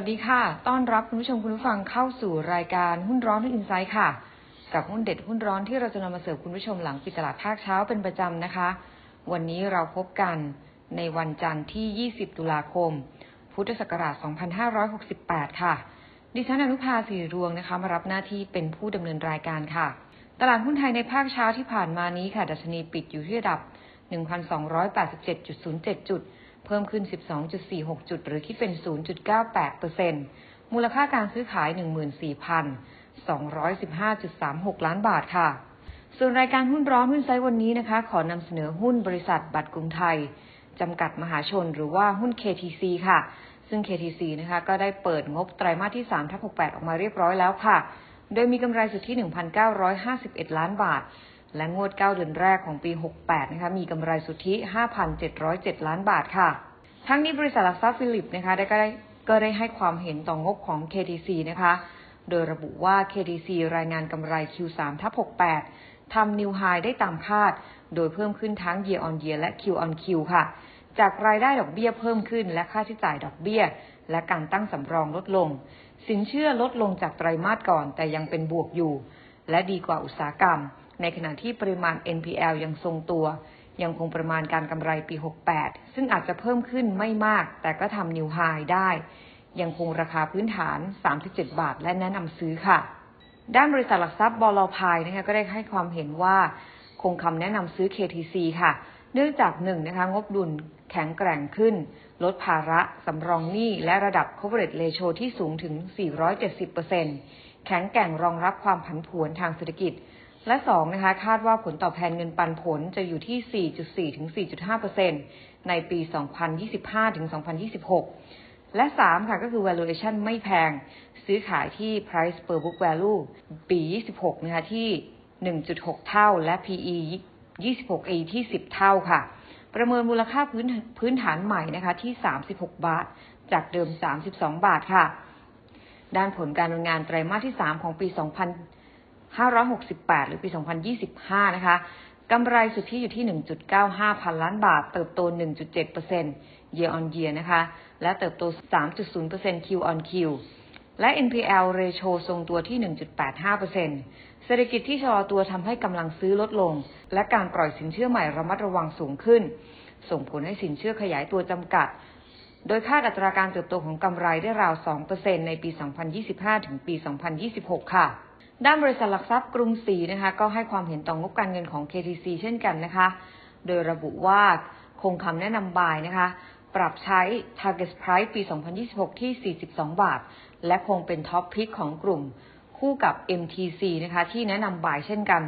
สวัสดีค่ะ ต้อนรับคุณผู้ชมคุณผู้ฟังเข้าสู่รายการหุ้นร้อนที่อินไซด์ค่ะ กับหุ้นเด็ดหุ้นร้อนที่เราจะนำมาเสิร์ฟคุณผู้ชมหลังปิดตลาดภาคเช้าเป็นประจำนะคะ วันนี้เราพบกันในวันจันทร์ที่ 20 ตุลาคม พุทธศักราช 2568 ค่ะ ดิฉันอนุภาสีรวงนะคะ มารับหน้าที่เป็นผู้ดำเนินรายการค่ะ ตลาดหุ้นไทยในภาคเช้าที่ผ่านมานี้ค่ะ ดัชนีปิดอยู่ที่ระดับ 1,287.07 จุด เพิ่มขึ้น 12.46 จุด หรือคิดเป็น 0.98%มูลค่าการซื้อขาย 14,215.36 ล้านบาทค่ะ ส่วนรายการหุ้นร้อนหุ้นไซด์วันนี้นะคะ ขอนำเสนอหุ้นบริษัทบัตรกรุงไทยจำกัดมหาชนหรือว่าหุ้น KTC ค่ะ ซึ่ง KTC นะคะก็ได้เปิดงบไตรมาสที่3ทับ68 ออกมาเรียบร้อยแล้วค่ะ โดยมีกำไรสุทธิ 1,951 ล้านบาท และงวด 9 เดือนแรกของปี 68 นะคะ มีกำไรสุทธิ 5,707 ล้านบาทค่ะ ทั้งนี้บริษัทหลักทรัพย์ฟิลิปนะคะ ได้ก็ได้ก็ได้ให้ความเห็นต่องบของ KTC นะคะ โดยระบุว่า KTC รายงานกำไร Q3 ทับ68 ทำนิวไฮได้ตามคาด โดยเพิ่มขึ้นทั้ง year on year และ Q on Q ค่ะ จากรายได้ดอกเบี้ยเพิ่มขึ้น และค่าใช้จ่ายดอกเบี้ย และการตั้งสำรองลดลง สินเชื่อลดลงจากไตรมาสก่อน แต่ยังเป็นบวกอยู่ และดีกว่าอุตสาหกรรม ในขณะที่ปริมาณ NPL ยังทรงตัว ยังคงประมาณการกำไรปี 68 ซึ่งอาจจะเพิ่มขึ้นไม่มาก แต่ก็ทำนิวไฮได้ ยังคงราคาพื้นฐาน 37 บาท และแนะนำซื้อค่ะ ด้านบริษัทหลักทรัพย์บลพายนะคะก็ได้ให้ความเห็นว่า คงคำแนะนำซื้อ KTC ค่ะ เนื่องจากหนึ่งนะคะงบดุลแข็งแกร่งขึ้น ลดภาระสำรองหนี้และระดับ coverage ratio ที่สูงถึง 470%แข็งแกร่งรองรับความผันผวนทางเศรษฐกิจ และ2นะคะคาดว่าผลตอบแทนเงินปันผลจะอยู่ที่ 4.4 ถึง 4.5%ในปี 2025 ถึง 2026 และ 3 ค่ะก็คือ valuation ไม่แพง ซื้อขายที่ price per book value ปี 26 นะคะที่ 1.6 เท่า และ PE 26 A ที่ 10 เท่าค่ะ ประเมินมูลค่าพื้นพื้นฐานใหม่นะคะที่ 36 บาท จากเดิม 32 บาทค่ะ ด้านผลการดำเนินงานไตรมาสที่ 3 ของปี 20 2568 หรือปี 2025 นะคะกำไรสุทธิอยู่ที่ 1.95 พันล้านบาท เติบโต 1.7% year on year นะคะ และเติบโต 3.0% Q on Q และ NPL ratio ทรงตัวที่ 1.85%เศรษฐกิจที่ชะลอตัวทำให้กำลังซื้อลดลง และการปล่อยสินเชื่อใหม่ระมัดระวังสูงขึ้น ส่งผลให้สินเชื่อขยายตัวจำกัด โดยคาดอัตราการเติบโตของกำไรได้ราว 2%ในปี 2025 ถึงปี 2026 ค่ะ ด้านบริษัทหลักทรัพย์กรุงศรีนะคะก็ให้ความเห็นต่องบการเงินของ KTC เช่นกันนะคะ โดยระบุว่าคงคำแนะนำบายนะคะ ปรับใช้ target price ปี 2026 ที่ 42 บาท และคงเป็นท็อปพิกของกลุ่มคู่กับ MTC นะคะที่แนะนำบายเช่นกัน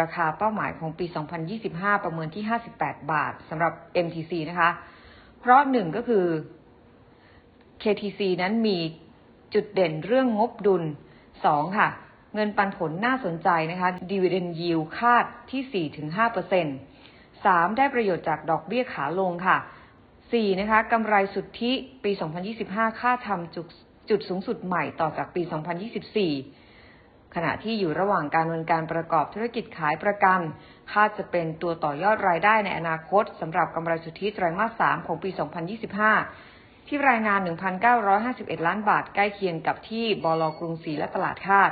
ราคาเป้าหมายของปี 2025 ประเมินที่ 58 บาทสำหรับ MTC นะคะ เพราะหนึ่งก็คือ KTC นั้นมีจุดเด่นเรื่องงบดุล 2 ค่ะ เงินปันผลน่าสนใจนะคะ dividend yield คาดที่ 4-5% 3 ได้ประโยชน์จากดอกเบี้ยขาลงค่ะ 4 นะคะกำไรสุทธิปี 2025 ค่าทำจุดจุดสูงสุดใหม่ต่อจากปี 2024 ขณะที่อยู่ระหว่างการดำเนินการประกอบธุรกิจขายประกัน คาดจะเป็นตัวต่อยอดรายได้ในอนาคตสำหรับกำไรสุทธิไตรมาส 3 ของปี 2025 ที่รายงาน 1,951 ล้านบาทใกล้เคียงกับที่บลกรุงศรีและตลาดคาด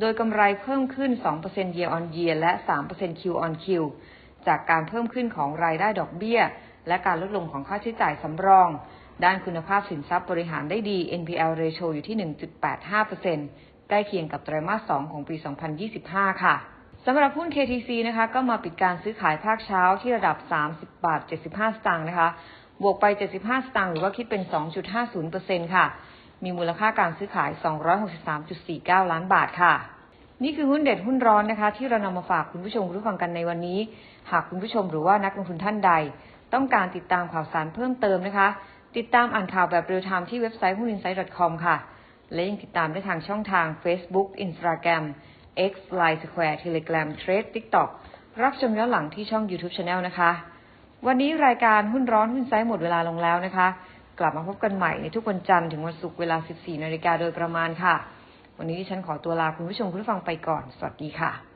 โดยกำไรเพิ่มขึ้น 2% year on year และ 3% Q on Q จากการเพิ่มขึ้นของรายได้ดอกเบี้ย และการลดลงของค่าใช้จ่ายสำรอง ด้านคุณภาพสินทรัพย์บริหารได้ดี NPL ratio อยู่ที่ 1.85%ใกล้เคียงกับไตรมาส 2 ของปี 2025 ค่ะสำหรับหุ้น KTC นะคะ ก็มาปิดการซื้อขายภาคเช้าที่ระดับ 30 บาท 75 สตางค์นะคะ บวกไป 75 สตางค์หรือว่าคิดเป็น 2.50%ค่ะ มีมูลค่าการซื้อขาย 263.49 ล้านบาทค่ะ นี่คือหุ้นเด็ดหุ้นร้อนนะคะ ที่เรานำมาฝากคุณผู้ชมผู้ฟังกันในวันนี้ หากคุณผู้ชมหรือว่านักลงทุนท่านใด ต้องการติดตามข่าวสารเพิ่มเติมนะคะ ติดตามอ่านข่าวแบบเรียลไทม์ที่เว็บไซต์หุ้น insight com ค่ะ และยังติดตามได้ทางช่องทาง Facebook Instagram X Line Square Telegram Trade TikTok รับชมย้อนหลังที่ช่อง YouTube Channel นะคะ วันนี้รายการหุ้นร้อนหุ้นไซต์หมดเวลาลงแล้วนะคะ กลับมาพบกันใหม่ในทุกวันจันทร์ถึงวันศุกร์เวลา 14 นาฬิกาโดยประมาณค่ะ วันนี้ดิฉันขอตัวลาคุณผู้ชมคุณผู้ฟังไปก่อน สวัสดีค่ะ